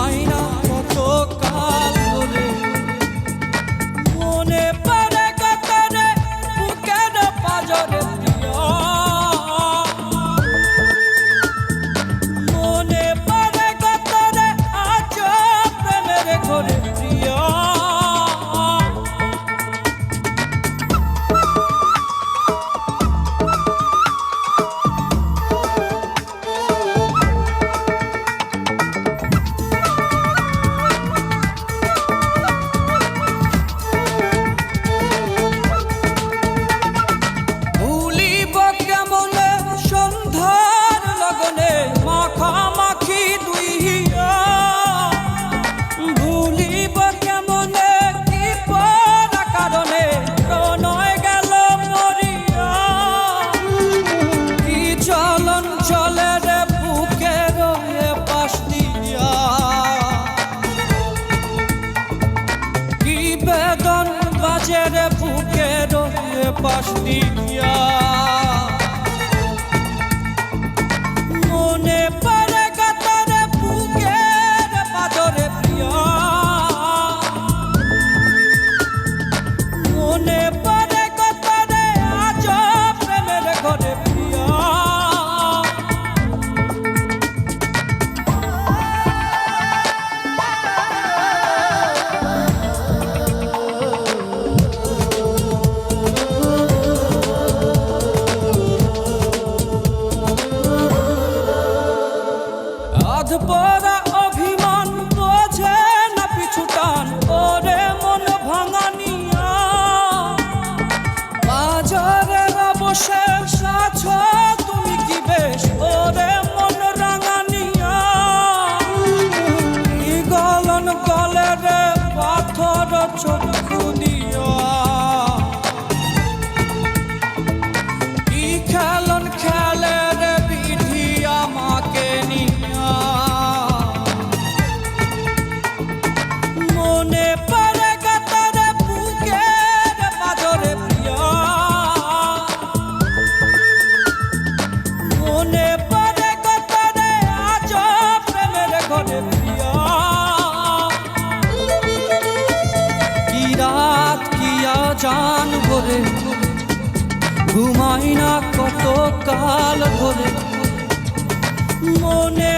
হয় না কত কাল। বুকে ডরে পাশ দিয়া। 说 চান ভরে ঘুমাই না কত কাল ধরে মনে